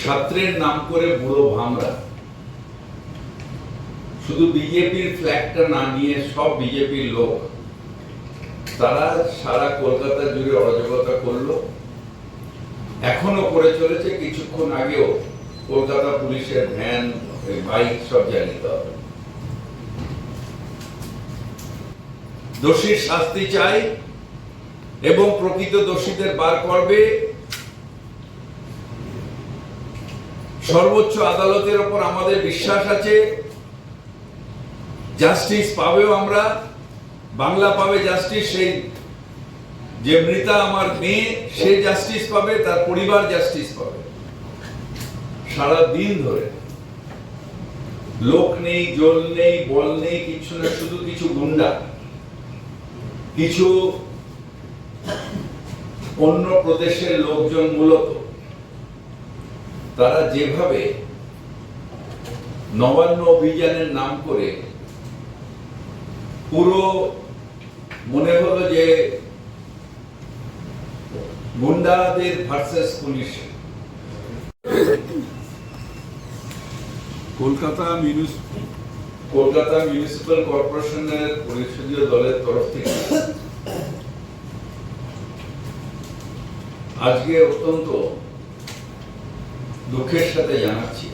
ছাত্রের নাম করে বুড়ো ভামরা। শুধু বিজেপির ফ্ল্যাগটা না নিয়ে সব বিজেপির লোক, তারা সারা কলকাতা জুড়ে অরাজকতা করল। এখনও করে চলেছে, কিছুক্ষণ আগেও কলকাতা পুলিশের ভ্যান বাইক সব হলো। দোষীর শাস্তি চাই এবং প্রকৃত দোষীদের বার করবে। সর্বোচ্চ আদালতের ওপর আমাদের বিশ্বাস আছে। জাস্টিস পাবেও আমরা, বাংলা পাবে জাস্টিস, সেই যে মৃতা আমার মেয়ে, সে জাস্টিস পাবে, তার পরিবার জাস্টিস পাবে। সারা দিন ধরে। লোক নেই, জল নেই, বল নেই, কিছু না, শুধু কিছু গুন্ডা। কিছু অন্য প্রদেশের লোকজন মূলত। তারা যেভাবে নবান্ন অভিযানের নাম করে পুরো মনে হলো যে গুন্ডাদের ভার্সেস পুলিশ কলকাতা মিউনিস কলকাতা মিউনিসিপ্যাল কর্পোরেশনের পরিষদীয় দলের তরফ থেকে আজকে অত্যন্ত দুঃখের সাথে জানাচ্ছি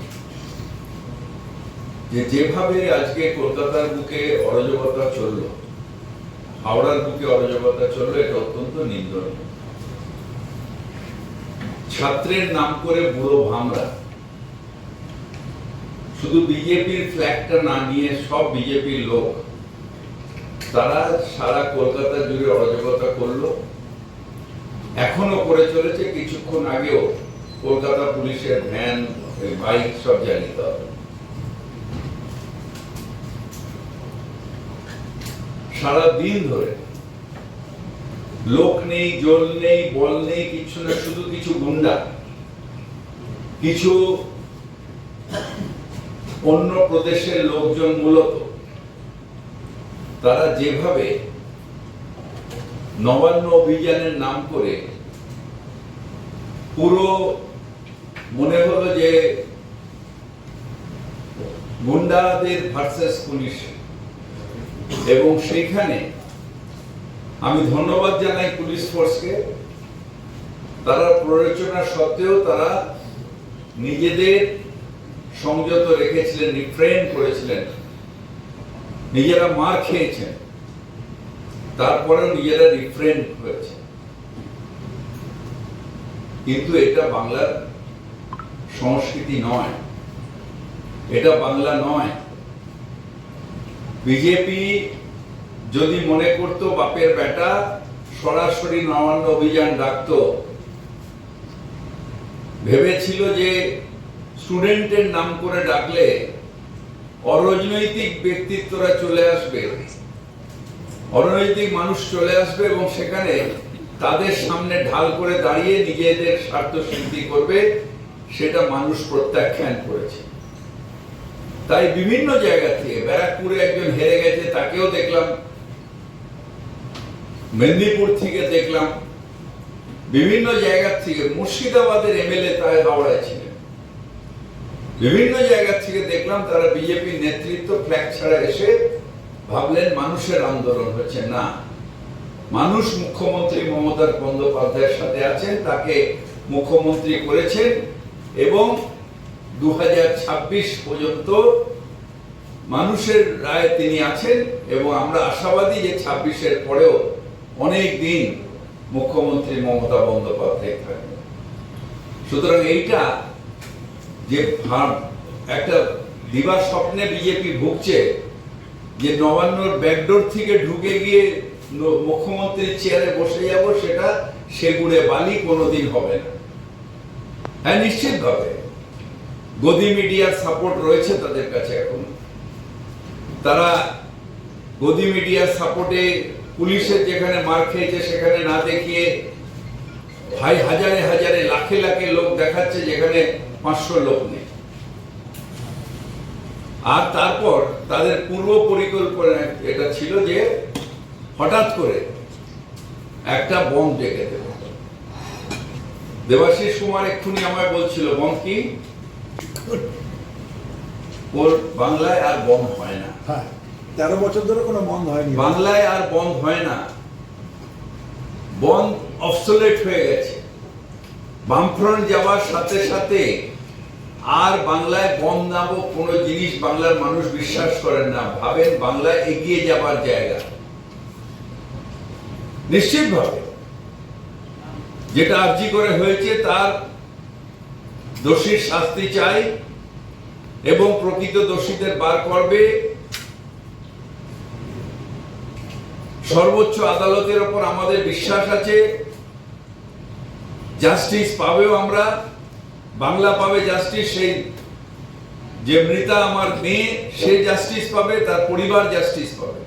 যে যেভাবে আজকে কলকাতার বুকে অরাজকতা চলল, হাওড়ার বুকে অরাজকতা চলল, এটা অত্যন্ত নিন্দনীয়। ছাত্রের নাম করে বুড়ো ভামরা, শুধু বিজেপির ফ্ল্যাগটা না নিয়ে সব বিজেপির লোক, তারা সারা কলকাতা জুড়ে অরাজকতা করল, এখনও করে চলেছে, কিছুক্ষণ আগেও কলকাতা পুলিশের ভ্যান, বাইক সব জ্বালিয়ে দেওয়া হলো। সারা দিন ধরে লোক নেই, জল নেই, বল নেই, কিছু না, শুধু কিছু গুন্ডা কিছু অন্য প্রদেশের লোকজন মূলত, তারা যেভাবে নবান্ন অভিযানের নাম করে পুরো মনে হলো যে গুন্ডাদের ভার্সেস পুলিশ এবং সেইখানে আমি ধন্যবাদ জানাই পুলিশ ফোর্সকে তারা প্ররোচনা সত্ত্বেও তারা নিজেদের সংযত রেখেছিলেন রিফ্রেন করেছিলেন। নিজেরা মার খেয়েছেন। তারপরেও নিজেরা রিফ্রেন হয়েছে। কিন্তু এটা বাংলার সংস্কৃতি নয়, এটা বাংলা নয়। বিজেপি যদি মনে করত বাপের বেটা সরাসরি নবান্ন অভিযান ডাকতো, ভেবেছিল যে স্টুডেন্টের নাম করে ডাকলে অরাজনৈতিক ব্যক্তিত্বরা চলে আসবে। অরাজনৈতিক মানুষ চলে আসবে এবং সেখানে তাদের সামনে ঢাল করে দাঁড়িয়ে নিজেদের স্বার্থ সিদ্ধি করবে। সেটা মানুষ প্রত্যাখ্যান করেছে। তাই বিভিন্ন জায়গা থেকে ব্যারাকপুরে একজন হেরে গেছে, তাকেও দেখলাম। মেদিনীপুর থেকে দেখলাম। বিভিন্ন জায়গা থেকে মুর্শিদাবাদের এমএলএ তাই হাওড়ায় ছিলেন। বিভিন্ন জায়গা থেকে দেখলাম তারা বিজেপি নেতৃত্ব ফ্ল্যাগ ছাড়া এসে ভাবলেন মানুষের আন্দোলন হচ্ছে। না, মানুষ মুখ্যমন্ত্রী মমতা বন্দ্যোপাধ্যায়ের সাথে আছেন, তাকে মুখ্যমন্ত্রী করেছেন। এবং দু হাজার ছাব্বিশ পর্যন্ত মানুষের রায় তিনি আছেন এবং আমরা আশাবাদী যে ছাব্বিশের পরেও অনেক দিন মুখ্যমন্ত্রী মমতা বন্দ্যোপাধ্যায় থাকবেন। সুতরাং এইটা যে একটা দিবার স্বপ্নে বিজেপি ভুগছে যে নবান্নর ব্যাকডোর থেকে ঢুকে গিয়ে মুখ্যমন্ত্রীর চেয়ারে বসে যাব, সেটা সেগুড়ে বালি কোনোদিন হবে না। হ্যাঁ নিশ্চিতভাবে। গদি মিডিয়ার সাপোর্ট রয়েছে তাদের কাছে এখন। তারা গদি মিডিয়ার সাপোর্টে পুলিশের যেখানে মার খেয়েছে সেখানে না দেখিয়ে ভাই হাজারে হাজারে, লাখে লাখে লোক দেখাচ্ছে যেখানে পাঁচশো লোক নেই। আর তারপর তাদের পূর্ব পরিকল্পনা এটা ছিল যে হঠাৎ করে একটা বম ডেকে দেবে। দেবাশিস কুমার এক্ষুনি আমায় বলছিল বম কি? ওর বাংলায় আর বম হয় না। হ্যাঁ তেরো বছর ধরে কোনো বন্ধ হয়নি। বাংলায় আর বন্ধ হয় না। বন্ধ অবসলেট হয়ে গেছে। বামফ্রন্ট যাওয়ার সাথে সাথে আর বাংলায় বন্ধ নামক কোনো জিনিস বাংলার মানুষ বিশ্বাস করেন না। ভাবেন বাংলায় এগিয়ে যাবার জায়গা। নিশ্চিতভাবে। যেটা আর্জি করে হয়েছে, তার দোষীর শাস্তি চাই এবং প্রকৃত দোষীদের বার করবে। সর্বোচ্চ আদালতের ওপর আমাদের বিশ্বাস আছে। জাস্টিস পাবেও আমরা, বাংলা পাবে জাস্টিস, সেই যে মৃতা আমার মেয়ে, সে জাস্টিস পাবে, তার পরিবার জাস্টিস পাবে।